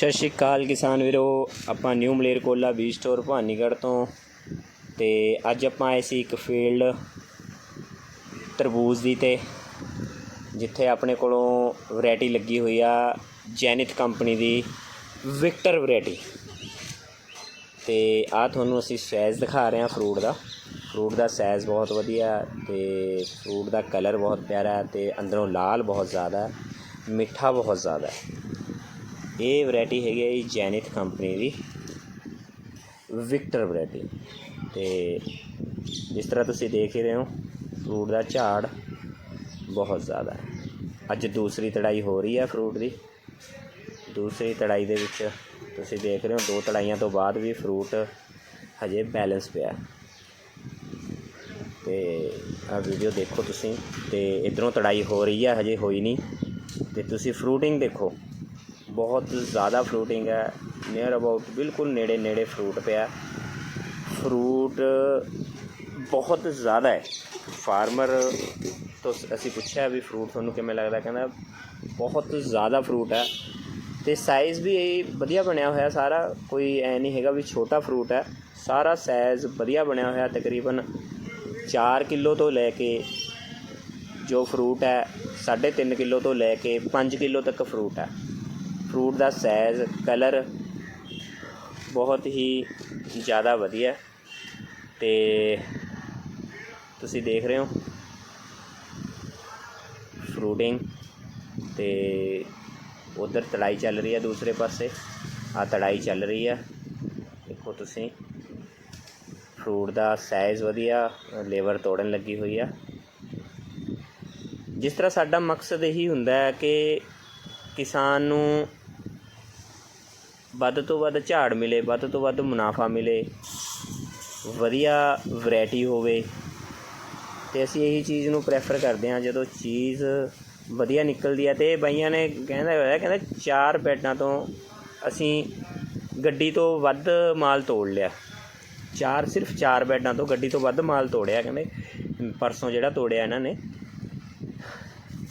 ਸਤਿ ਸ਼੍ਰੀ ਅਕਾਲ ਕਿਸਾਨ ਵੀਰੋ। ਆਪਾਂ ਨਿਊ ਮਲੇਰਕੋਲਾ ਬੀਜ ਸਟੋਰ ਭਵਾਨੀਗੜ੍ਹ ਤੋਂ। ਤੇ ਅੱਜ ਆਪਾਂ ਆਏ ਸੀ ਇੱਕ ਫੀਲਡ ਤਰਬੂਜ਼ ਦੀ ਤੇ, ਜਿੱਥੇ ਆਪਣੇ ਕੋਲੋਂ ਵੈਰਾਈਟੀ ਲੱਗੀ ਹੋਈ ਆ ਜੈਨਿਥ ਕੰਪਨੀ ਦੀ ਵਿਕਟਰ ਵੈਰਾਈਟੀ ਤੇ ਆ ਤੁਹਾਨੂੰ ਅਸੀਂ ਸਾਈਜ਼ ਦਿਖਾ ਰਹੇ ਹਾਂ ਫਰੂਟ ਦਾ। ਫਰੂਟ ਦਾ ਸਾਈਜ਼ ਬਹੁਤ ਵਧੀਆ, ਤੇ ਫਰੂਟ ਦਾ ਕਲਰ ਬਹੁਤ ਪਿਆਰਾ ਹੈ ਤੇ ਅੰਦਰੋਂ ਲਾਲ ਬਹੁਤ ਜ਼ਿਆਦਾ, ਮਿੱਠਾ ਬਹੁਤ ਜ਼ਿਆਦਾ। ਹੈ ਇਹ ਵੈਰਾਈਟੀ ਹੈਗੀ ਹੈ ਜੀ ਜੈਨਿਥ ਕੰਪਨੀ ਦੀ। Victor variety. ਤੇ ਜਿਸ ਤਰ੍ਹਾਂ ਤੁਸੀਂ ਦੇਖ ਹੀ ਰਹੇ ਹੋ, ਫਰੂਟ ਦਾ ਝਾੜ ਬਹੁਤ ਜ਼ਿਆਦਾ ਹੈ। ਅੱਜ ਦੂਸਰੀ ਤੜਾਈ ਹੋ ਰਹੀ ਹੈ ਫਰੂਟ ਦੀ। ਦੂਸਰੀ ਤੜਾਈ ਦੇ ਵਿੱਚ ਤੁਸੀਂ ਦੇਖ ਰਹੇ ਹੋ, ਦੋ ਤੜਾਈਆਂ ਤੋਂ ਬਾਅਦ ਵੀ ਫਰੂਟ ਹਜੇ ਬੈਲੈਂਸ ਪਿਆ ਤੇ ਆ ਵੀਡੀਓ ਦੇਖੋ ਤੁਸੀਂ। ਤੇ ਇਧਰੋਂ ਤੜਾਈ ਹੋ ਰਹੀ ਹੈ ਹਜੇ ਹੋਈ ਨਹੀਂ। ਤੇ ਤੁਸੀਂ ਫਰੂਟਿੰਗ ਦੇਖੋ। ਬਹੁਤ ਜ਼ਿਆਦਾ ਫਰੂਟਿੰਗ ਹੈ ਨੀਅਰ ਅਬਾਊਟ ਬਿਲਕੁਲ ਨੇੜੇ ਨੇੜੇ ਫਰੂਟ ਪਿਆ। ਫਰੂਟ ਬਹੁਤ ਜ਼ਿਆਦਾ ਹੈ। ਫਾਰਮਰ ਤੋਂ ਅਸੀਂ ਪੁੱਛਿਆ ਵੀ ਫਰੂਟ ਤੁਹਾਨੂੰ ਕਿਵੇਂ ਲੱਗਦਾ ਕਹਿੰਦਾ ਬਹੁਤ ਜ਼ਿਆਦਾ ਫਰੂਟ ਹੈ। ਤੇ ਸਾਈਜ਼ ਵੀ ਇਹ ਵਧੀਆ ਬਣਿਆ ਹੋਇਆ ਸਾਰਾ, ਕੋਈ ਐ ਨਹੀਂ ਹੈਗਾ ਵੀ ਛੋਟਾ ਫਰੂਟ ਹੈ। ਸਾਰਾ ਸਾਈਜ਼ ਵਧੀਆ ਬਣਿਆ ਹੋਇਆ ਤਕਰੀਬਨ 4 ਕਿਲੋ ਤੋਂ ਲੈ ਕੇ ਜੋ ਫਰੂਟ ਹੈ 3.5 ਕਿਲੋ ਤੋਂ ਲੈ ਕੇ 5 ਕਿਲੋ ਤੱਕ ਫਰੂਟ ਹੈ। ਫਰੂਟ ਦਾ ਸਾਈਜ਼ ਕਲਰ ਬਹੁਤ ਹੀ ਜ਼ਿਆਦਾ ਵਧੀਆ। ਤੇ ਤੁਸੀਂ ਦੇਖ ਰਹੇ ਹੋ ਫਰੂਟਿੰਗ ਤੇ ਉਧਰ ਤੜਾਈ ਚੱਲ ਰਹੀ ਹੈ ਦੂਸਰੇ ਪਾਸੇ। ਆ ਤੜਾਈ ਚੱਲ ਰਹੀ ਹੈ ਦੇਖੋ ਤੁਸੀਂ, ਫਰੂਟ ਦਾ ਸਾਈਜ਼ ਵਧੀਆ ਲੇਬਰ ਤੋੜਨ ਲੱਗੀ ਹੋਈ ਆ। ਜਿਸ ਤਰ੍ਹਾਂ ਸਾਡਾ ਮਕਸਦ ਇਹੀ ਹੁੰਦਾ ਹੈ ਕਿ ਕਿਸਾਨ ਨੂੰ ਵੱਧ ਤੋਂ ਵੱਧ ਝਾੜ ਮਿਲੇ, ਵੱਧ ਤੋਂ ਵੱਧ ਮੁਨਾਫਾ ਮਿਲੇ, ਵਧੀਆ ਵੈਰਾਈਟੀ ਹੋਵੇ, ਤੇ ਅਸੀਂ ਇਹੀ ਚੀਜ਼ ਨੂੰ ਪ੍ਰੈਫਰ ਕਰਦੇ ਹਾਂ ਜਦੋਂ ਚੀਜ਼ ਵਧੀਆ ਨਿਕਲਦੀ ਹੈ ਤੇ ਬਾਈਆਂ ਨੇ ਕਹਿੰਦਾ ਹੋਇਆ, ਕਹਿੰਦਾ ਚਾਰ ਬੈਡਾਂ ਤੋਂ ਅਸੀਂ ਗੱਡੀ ਤੋਂ ਵੱਧ ਮਾਲ ਤੋੜ ਲਿਆ। ਚਾਰ, ਸਿਰਫ ਚਾਰ ਬੈਡਾਂ ਤੋਂ ਗੱਡੀ ਤੋਂ ਵੱਧ ਮਾਲ ਤੋੜਿਆ, ਕਹਿੰਦੇ ਪਰਸੋਂ ਜਿਹੜਾ ਤੋੜਿਆ ਇਹਨਾਂ ਨੇ।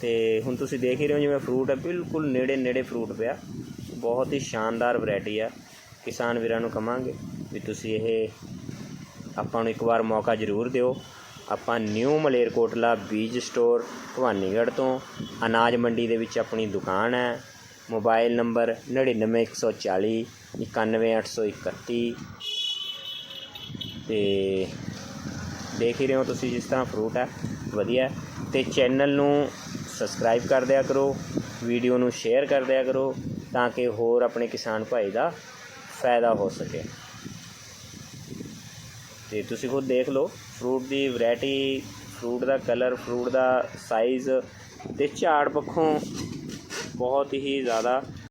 ਤੇ ਹੁਣ ਤੁਸੀਂ ਦੇਖ ਹੀ ਰਹੇ ਹੋ ਜਿਵੇਂ ਫਰੂਟ ਹੈ, ਬਿਲਕੁਲ ਨੇੜੇ ਨੇੜੇ ਫਰੂਟ ਪਿਆ। ਬਹੁਤ ਹੀ ਸ਼ਾਨਦਾਰ ਵੈਰਾਈਟੀ ਆ। ਕਿਸਾਨ ਵੀਰਾਂ ਨੂੰ ਕਵਾਂਗੇ ਵੀ ਤੁਸੀਂ ਇਹ ਆਪਾਂ ਨੂੰ ਇੱਕ ਵਾਰ ਮੌਕਾ ਜ਼ਰੂਰ ਦਿਓ। ਆਪਾਂ ਨਿਊ ਮਲੇਰਕੋਟਲਾ ਬੀਜ ਸਟੋਰ ਭਵਾਨੀਗੜ੍ਹ ਤੋਂ ਅਨਾਜ ਮੰਡੀ ਦੇ ਵਿੱਚ ਆਪਣੀ ਦੁਕਾਨ ਹੈ। ਮੋਬਾਈਲ ਨੰਬਰ 99140 91831 ਤੇ ਦੇਖ ਹੀ ਰਹੇ ਹੋ ਤੁਸੀਂ ਜਿਸ ਤਰ੍ਹਾਂ ਫਰੂਟ ਹੈ, ਵਧੀਆ। ਹੈ। ਤੇ ਚੈਨਲ ਨੂੰ ਸਬਸਕ੍ਰਾਈਬ ਕਰ ਦਿਆ ਕਰੋ ਵੀਡੀਓ ਨੂੰ ਸ਼ੇਅਰ ਕਰ ਦਿਆ ਕਰੋ। ਤਾਂ ਕਿ ਹੋਰ ਆਪਣੇ ਕਿਸਾਨ ਭਾਈ ਦਾ ਫਾਇਦਾ ਹੋ ਸਕੇ। ਤੇ ਤੁਸੀਂ ਖੁਦ ਦੇਖ ਲਓ ਫਰੂਟ ਦੀ ਵੈਰਾਈਟੀ ਫਰੂਟ ਦਾ ਕਲਰ ਫਰੂਟ ਦਾ ਸਾਈਜ਼ ਤੇ ਝਾੜ ਪੱਖੋਂ ਬਹੁਤ ਹੀ ਜ਼ਿਆਦਾ